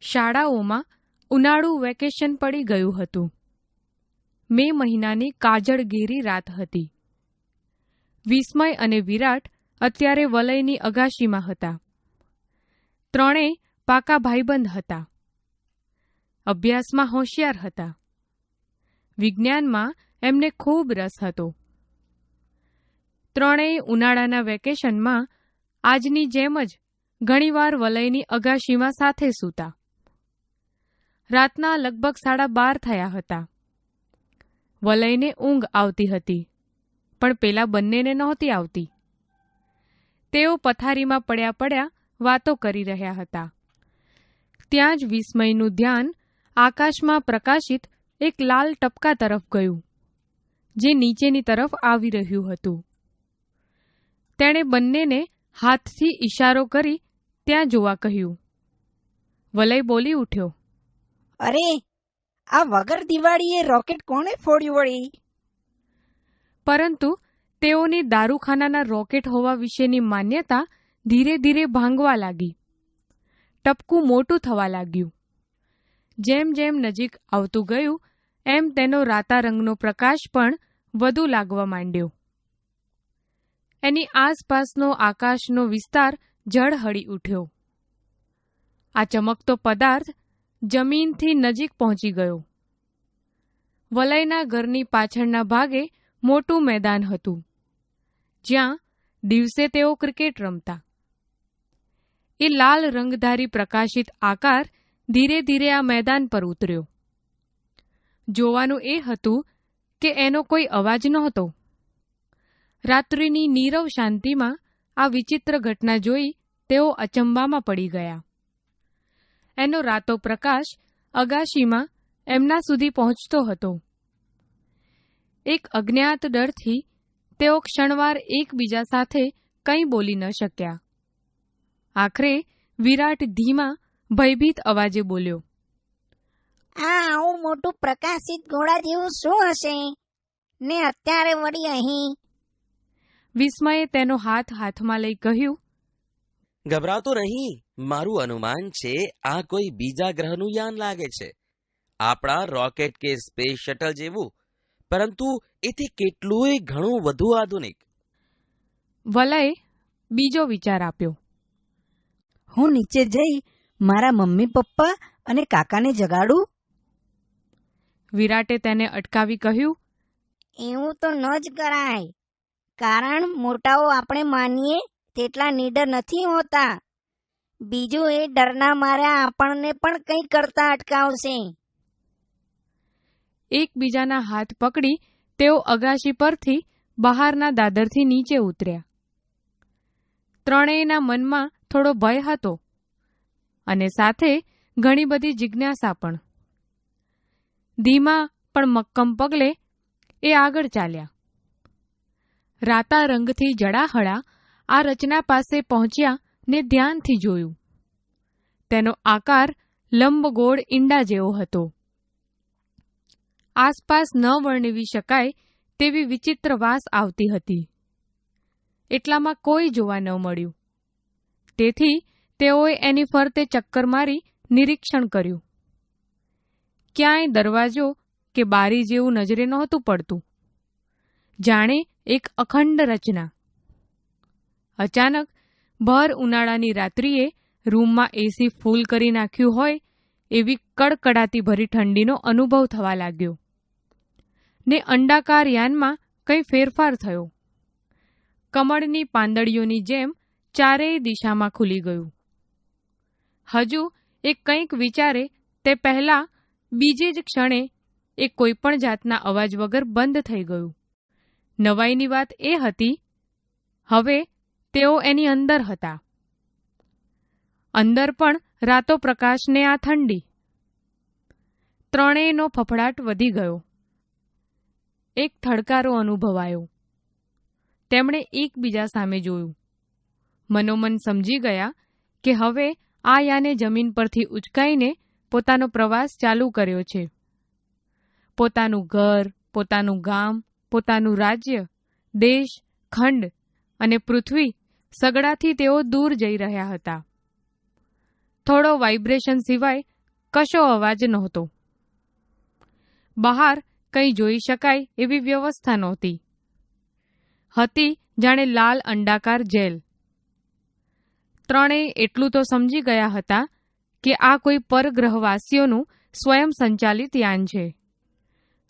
શાળાઓમાં ઉનાળુ વેકેશન પડી ગયું હતું. મે મહિનાની કાજળગીરી રાત હતી. વિસ્મય અને વિરાટ અત્યારે વલયની અગાશીમાં હતા. ત્રણેય પાકા ભાઈબંધ હતા. અભ્યાસમાં હોશિયાર હતા. વિજ્ઞાનમાં એમને ખૂબ રસ હતો. ત્રણેય ઉનાળાના વેકેશનમાં આજની જેમ જ ઘણીવાર વલયની અગાશીમાં સાથે સૂતા. રાતના લગભગ સાડા બાર થયા હતા. વલયને ઊંઘ આવતી હતી, પણ પેલા બંનેને નહોતી આવતી. તેઓ પથારીમાં પડ્યા પડ્યા વાતો કરી રહ્યા હતા. ત્યાં જ વિસ્મયનું ધ્યાન આકાશમાં પ્રકાશિત એક લાલ ટપકા તરફ ગયું, જે નીચેની તરફ આવી રહ્યું હતું. તેણે બંનેને હાથથી ઈશારો કરી ત્યાં જોવા કહ્યું. વલય બોલી ઉઠ્યો. અરે, આ વગર દિવાળીએ રોકેટ કોણે ફોડ્યું વળી? પરંતુ તેઓની દારૂખાનાના રોકેટ હોવા વિશેની માન્યતા ધીરે ધીરે ભાંગવા લાગી. ટપકું મોટું થવા લાગ્યું. જેમ જેમ નજીક આવતું ગયું, એમ તેનો રાતા રંગનો પ્રકાશ પણ વધુ લાગવા માંડ્યો. એની આસપાસનો આકાશનો વિસ્તાર ઝળહળી ઉઠ્યો. આ ચમકતો પદાર્થ જમીનથી નજીક પહોંચી ગયો. વલયના ઘરની પાછળના ભાગે મોટું મેદાન હતું. જ્યાં દિવસે તેઓ ક્રિકેટ રમતા. એ લાલ રંગધારી પ્રકાશિત આકાર ધીરે ધીરે આ મેદાન પર ઉતર્યો. જોવાનું એ હતું કે એનો કોઈ અવાજ નહોતો. રાત્રિની નીરવ શાંતિમાં આ વિચિત્ર ઘટના જોઈ તેઓ અચંબામાં પડી ગયા. એનો રાતો પ્રકાશ અગાશીમાં એમના સુધી પહોંચતો હતો. એક અજ્ઞાત ડરથી તેઓ ક્ષણવાર એકબીજા સાથે કંઈ બોલી ન શક્યા. આખરે વિરાટ ધીમા ભયભીત અવાજે બોલ્યો. આ આવું મોટું પ્રકાશિત ગોળા જેવું શું હશે? ને અત્યારે વળી અહીં? વિસ્મયે તેનો હાથ હાથમાં લઈ કહ્યું ગભરાતો નહીં. મારું અનુમાન છે આ કોઈ બીજા ગ્રહનું યાન લાગે છે. આપણા રોકેટ કે સ્પેસ શટલ જેવું. પરંતુ એથી કેટલુંય ઘણું વધુ આધુનિક. વલય બીજો વિચાર આપ્યો. હું નીચે જઈ મારા મમ્મી પપ્પા અને કાકાને જગાડું? વિરાટે તેને અટકાવી કહ્યું એવું તો ન જ કરાય. કારણ મોટાઓ આપણે માનીએ તેટલા નીડર નથી હોતા. બીજું એ ડરના માર્યા આપણને પણ કંઈ કરતા અટકાવશે. એકબીજાના હાથ પકડી તેઓ અગાશી પરથી બહારના દાદરથી નીચે ઉતર્યા. ત્રણેયના મનમાં થોડો ભય હતો અને સાથે ઘણી બધી જિજ્ઞાસા પણ. ધીમા પણ મક્કમ પગલે એ આગળ ચાલ્યા. રાતા રંગથી જડાહળા આ રચના પાસે પહોંચ્યા ને ધ્યાનથી જોયું. તેનો આકાર લંબગોળ ઈંડા જેવો હતો. આસપાસ ન વર્ણવી શકાય તેવી વિચિત્ર વાસ આવતી હતી. એટલામાં કોઈ જોવા ન મળ્યું. તેથી તેઓએ એની ફરતે ચક્કર મારી નિરીક્ષણ કર્યું. ક્યાંય દરવાજો કે બારી જેવું નજરે નહોતું પડતું. જાણે એક અખંડ રચના. અચાનક ભર ઉનાળાની રાત્રિએ રૂમમાં એસી ફૂલ કરી નાખ્યું હોય એવી કડકડાતી ભરી ઠંડીનો અનુભવ થવા લાગ્યો. ને અંડાકાર યાનમાં કંઈ ફેરફાર થયો. કમળની પાંદડીઓની જેમ ચારેય દિશામાં ખુલી ગયું. હજુ એ કંઈક વિચારે તે પહેલાં બીજે જ ક્ષણે એ કોઈપણ જાતના અવાજ વગર બંધ થઈ ગયું. નવાઈની વાત એ હતી, હવે તેઓ એની અંદર હતા. અંદર પણ રાતો પ્રકાશને આ ઠંડી. ત્રણેયનો ફફડાટ વધી ગયો. એક થડકારો અનુભવાયો. તેમણે એકબીજા સામે જોયું. મનોમન સમજી ગયા કે હવે આ યાને જમીન પરથી ઉચકાઈને પોતાનો પ્રવાસ ચાલુ કર્યો છે. પોતાનું ઘર, પોતાનું ગામ, પોતાનું રાજ્ય, દેશ, ખંડ અને પૃથ્વી સગડાથી તેઓ દૂર જઈ રહ્યા હતા. થોડો વાઇબ્રેશન સિવાય કશો અવાજ નહોતો. બહાર કંઈ જોઈ શકાય એવી વ્યવસ્થા નહોતી. હતી જાણે લાલ અંડાકાર જેલ. ત્રણેય એટલું તો સમજી ગયા હતા કે આ કોઈ પરગ્રહવાસીઓનું સ્વયં સંચાલિત યાન છે.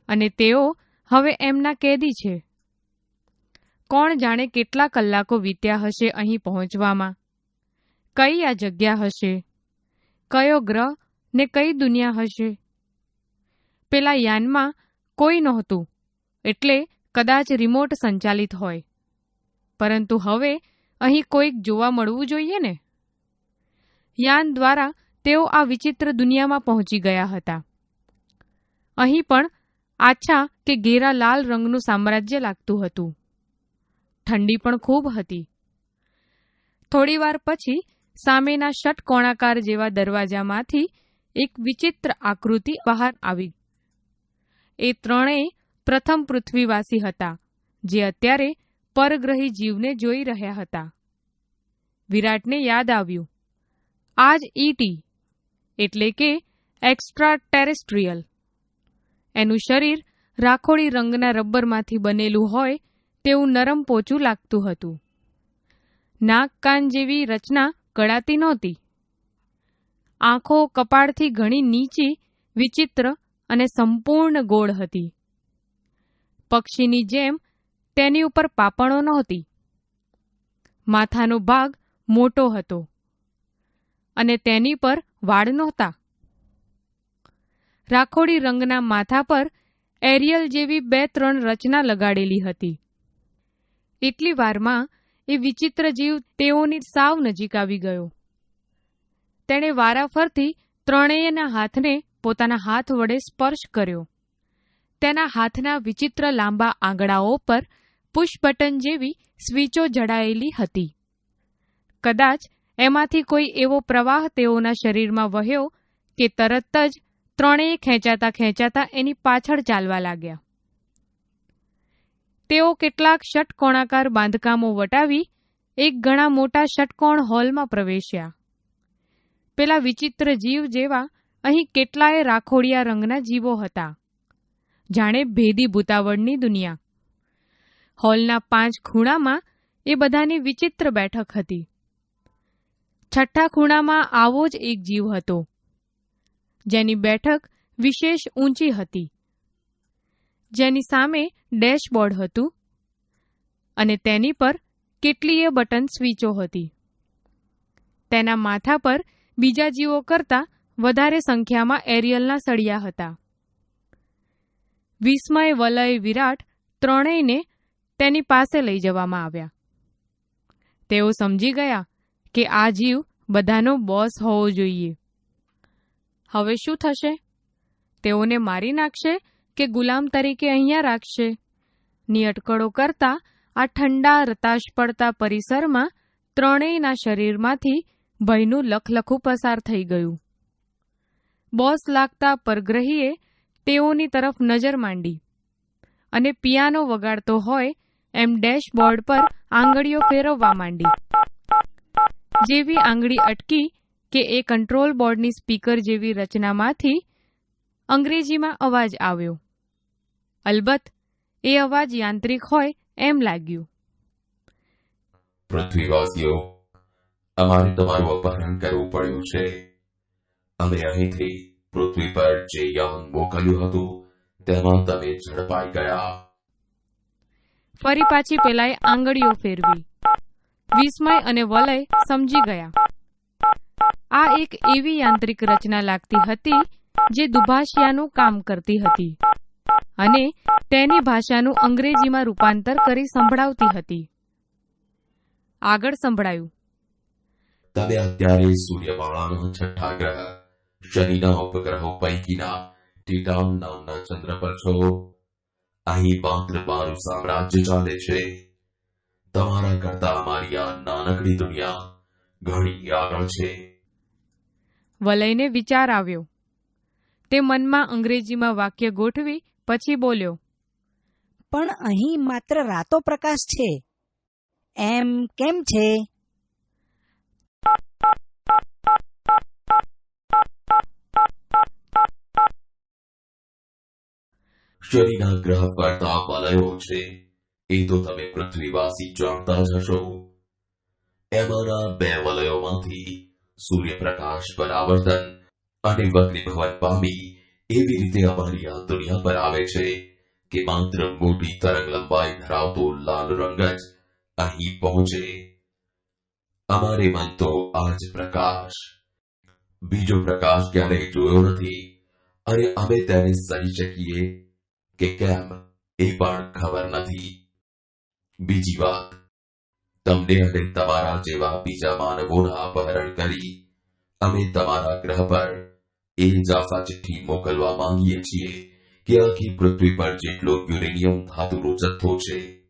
અને તેઓ હવે એમના કેદી છે. કોણ જાણે કેટલા કલાકો વીત્યા હશે અહીં પહોંચવામાં? કઈ આ જગ્યા હશે? કયો ગ્રહ ને કઈ દુનિયા હશે? પેલા યાનમાં કોઈ નહોતું, એટલે કદાચ રિમોટ સંચાલિત હોય. પરંતુ હવે અહીં કોઈક જોવા મળવું જોઈએ ને? યાન દ્વારા તેઓ આ વિચિત્ર દુનિયામાં પહોંચી ગયા હતા. અહીં પણ આછા કે ઘેરા લાલ રંગનું સામ્રાજ્ય લાગતું હતું. ઠંડી પણ ખૂબ હતી. થોડીવાર પછી સામેના ષટકોણાકાર જેવા દરવાજામાંથી એક વિચિત્ર આકૃતિ બહાર આવી. એ ત્રણેય પ્રથમ પૃથ્વીવાસી હતા, જે અત્યારે પરગ્રહી જીવને જોઈ રહ્યા હતા. વિરાટને યાદ આવ્યું આ જ ઈટી એટલે કે એક્સ્ટ્રા ટેરેસ્ટ્રીયલ એનું શરીર રાખોડી રંગના રબરમાંથી બનેલું હોય તેવું નરમ પોચું લાગતું હતું. નાક કાન જેવી રચના કળાતી નહોતી. આંખો કપાળથી ઘણી નીચી, વિચિત્ર અને સંપૂર્ણ ગોળ હતી. પક્ષીની જેમ તેની ઉપર પાપણો નહોતી. માથાનો ભાગ મોટો હતો અને તેની પર વાળ નહોતા. રાખોડી રંગના માથા પર એરિયલ જેવી બે ત્રણ રચના લગાડેલી હતી. એટલી વારમાં એ વિચિત્ર જીવ તેઓની સાવ નજીક આવી ગયો. તેણે વારાફરતી ત્રણેયના હાથને પોતાના હાથ વડે સ્પર્શ કર્યો. તેના હાથના વિચિત્ર લાંબા આંગળાઓ પર પુશ બટન જેવી સ્વીચો જડાયેલી હતી. કદાચ એમાંથી કોઈ એવો પ્રવાહ તેઓના શરીરમાં વહ્યો કે તરત જ ત્રણેય ખેંચાતા ખેંચાતા એની પાછળ ચાલવા લાગ્યા. તેઓ કેટલાક ષટકોણાકાર બાંધકામો વટાવી, એક ઘણા મોટા ષટકોણ હોલમાં પ્રવેશ્યા. પેલા વિચિત્ર જીવ જેવા અહીં કેટલાય રાખોડિયા રંગના જીવો હતા. જાણે ભેદી ભૂતાવળની દુનિયા. હોલના પાંચ ખૂણામાં એ બધાની વિચિત્ર બેઠક હતી. છઠ્ઠા ખૂણામાં આવો જ એક જીવ હતો, જેની બેઠક વિશેષ ઊંચી હતી. જેની સામે ડેશબોર્ડ હતું અને તેની પર કેટલીય બટન સ્વીચો હતી. તેના માથા પર બીજા જીવો કરતાં વધારે સંખ્યામાં એરિયલના સળિયા હતા. વિસ્મય, વલય, વિરાટ ત્રણેયને તેની પાસે લઈ જવામાં આવ્યા. તેઓ સમજી ગયા કે આ જીવ બધાનો બોસ હોવો જોઈએ. હવે શું થશે? તેઓને મારી નાખશે કે ગુલામ તરીકે અહીંયા રાખશે. ની અટકળો કરતા આ ઠંડા રતાશ પડતા પરિસરમાં ત્રણેયના શરીરમાંથી ભયનું લખલખું પસાર થઈ ગયું. બોસ લાગતા પરગ્રહીએ તેઓની તરફ નજર માંડી અને પિયાનો વગાડતો હોય એમ ડેશબોર્ડ પર આંગળીઓ ફેરવવા માંડી. જેવી આંગળી અટકી કે એ કંટ્રોલ બોર્ડની સ્પીકર જેવી રચનામાંથી અંગ્રેજીમાં અવાજ આવ્યો. અલબત્ત એ અવાજ યાંત્રિક હોય એમ લાગ્યું. પૃથ્વીવાસીઓ અમારે તમારું અપહરણ કરવું પડ્યું છે. અમે અહીંથી પૃથ્વી પર જે યાન મોકલ્યું હતું તેમાં તમે ઝડપાઈ ગયા. ફરી પાછી પેલાએ આંગળીઓ ફેરવી. વિસ્મય અને વલય સમજી ગયા. આ એક એવી યાંત્રિક રચના લાગતી હતી જે દુભાષિયાનું કામ કરતી હતી. અને તેની ભાષાનું અંગ્રેજીમાં રૂપાંતર કરી સંભળાવતી હતી. આગળ સંભળાયું. તમે અત્યારે સૂર્યમાળાના છઠ્ઠા ગ્રહ શનિના ઉપગ્રહો પૈકીના ટીટામ નામના ચંદ્ર પર છો. અહીં માત્ર મારું સામ્રાજ્ય ચાલે છે. તમારા કરતા અમારી આ નાનકડી દુનિયા ઘણી આગળ છે. વલયને વિચાર આવ્યો. તે મનમાં અંગ્રેજીમાં વાક્ય ગોઠવી પછી બોલ્યો પણ અહીં માત્ર રાતો પ્રકાશ છે. એમ કેમ છે? શરીરના ગ્રહ પરતાપ વલયો છે. એ તો તમે પૃથ્વીવાસી જાણતા જ હશો. એમાંના બે વલયોમાંથી સૂર્યપ્રકાશ પરાવર્તન અને વગ્નિભવન પામી એવી રીતે અમારી આ દુનિયા પર આવે છે કે માત્ર મોટી તરંગ લંબાઈ ધરાવતો લાલ રંગ જ અહીં પહોંચે. અમારે મન તો આ જ પ્રકાશ. બીજો પ્રકાશ ક્યારેય જોયો નથી. અને અમે તેને સહી શકીએ કે કેમ એ પણ ખબર નથી. બીજી વાત, તમને અને તમારા જેવા બીજા માનવોના અપહરણ કરી અમે તમારા ગ્રહ પર એ જ ચિઠ્ઠી મોકલવા માંગીએ છીએ. કે આખી પૃથ્વી પર જેટલો યુરેનિયમ ધાતુનો જથ્થો છે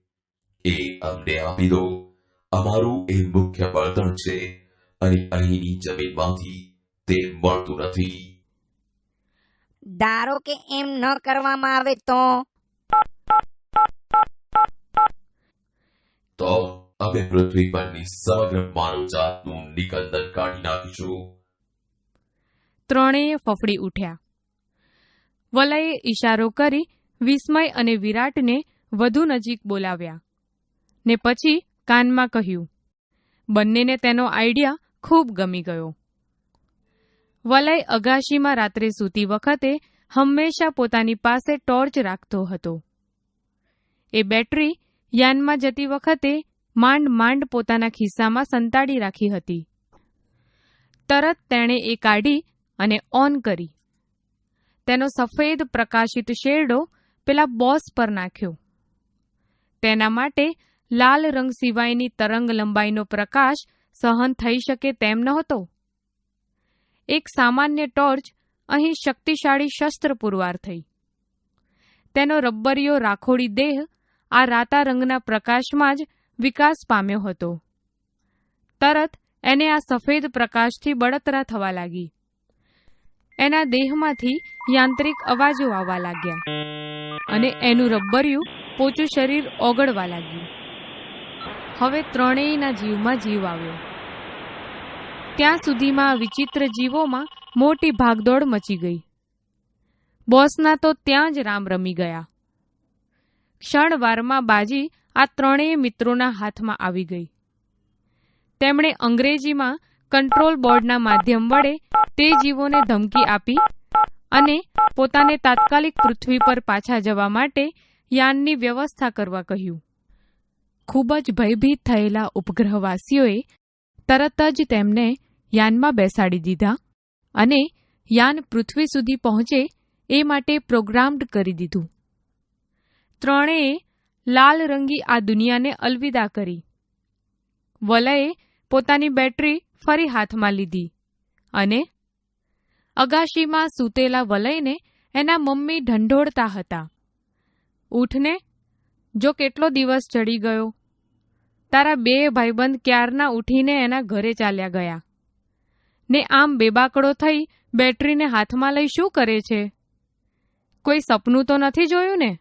એ અમને આપી દો. અમારું એ મુખ્ય બળતણ છે અને અહીંની જમીનમાંથી તે મળતું નથી. ધારો કે એમ ન કરવામાં આવે તો? તો અમે પૃથ્વી પરની સમગ્ર માનવજાતનું નિકંદન કાઢી નાખીશું. ત્રણેય ફફડી ઉઠ્યા. વલયે ઈશારો કરી વિસ્મય અને વિરાટને વધુ નજીક બોલાવ્યા ને પછી કાનમાં કહ્યું, બંનેને તેનો આઈડિયા ખૂબ ગમી ગયો. વલય અગાશીમાં રાત્રે સૂતી વખતે હંમેશા પોતાની પાસે ટોર્ચ રાખતો હતો. એ બેટરી યાનમાં જતી વખતે માંડ માંડ પોતાના ખિસ્સામાં સંતાડી રાખી હતી. તરત તેણે એ કાઢી અને ઓન કરી. તેનો સફેદ પ્રકાશિત શેરડો પેલા બોસ પર નાખ્યો. તેના માટે લાલ રંગ સિવાયની તરંગ લંબાઈનો પ્રકાશ સહન થઈ શકે તેમ નહોતો. એક સામાન્ય ટોર્ચ અહીં શક્તિશાળી શસ્ત્ર પુરવાર થઈ. તેનો રબ્બરિયો રાખોડી દેહ આ રાતા રંગના પ્રકાશમાં જ વિકાસ પામ્યો હતો. તરત એને આ સફેદ પ્રકાશથી બળતરા થવા લાગી. એના દેહમાંથી યાંત્રિક અવાજો આવવા લાગ્યા અને એનું રબ્બરિયું પોચું શરીર ઓગળવા લાગ્યું. હવે ત્રણેયના જીવમાં જીવ આવ્યો. ત્યાં સુધીમાં વિચિત્ર જીવોમાં મોટી ભાગદોડ મચી ગઈ. બોસના તો ત્યાં જ રામ રમી ગયા. ક્ષણવારમાં બાજી આ ત્રણેય મિત્રોના હાથમાં આવી ગઈ. તેમણે અંગ્રેજીમાં કંટ્રોલ બોર્ડના માધ્યમ વડે તે જીવોને ધમકી આપી અને પોતાને તાત્કાલિક પૃથ્વી પર પાછા જવા માટે યાનની વ્યવસ્થા કરવા કહ્યું. ખૂબ જ ભયભીત થયેલા ઉપગ્રહવાસીઓએ તરત જ તેમને યાનમાં બેસાડી દીધા અને યાન પૃથ્વી સુધી પહોંચે એ માટે પ્રોગ્રામ્ડ કરી દીધું. ત્રણેય લાલ રંગી આ દુનિયાને અલવિદા કરી. વલયે પોતાની બેટરી ફરી હાથમાં લીધી અને અગાશીમાં સૂતેલા વલયને એના મમ્મી ઢંઢોળતા હતા. ઊઠને જો કેટલો દિવસ ચડી ગયો? તારા બે ભાઈબંધ ક્યારના ઉઠીને એના ઘરે ચાલ્યા ગયા? ને આમ બેબાકડો થઈ બેટરીને હાથમાં લઈ શું કરે છે? કોઈ સપનું તો નથી જોયું ને?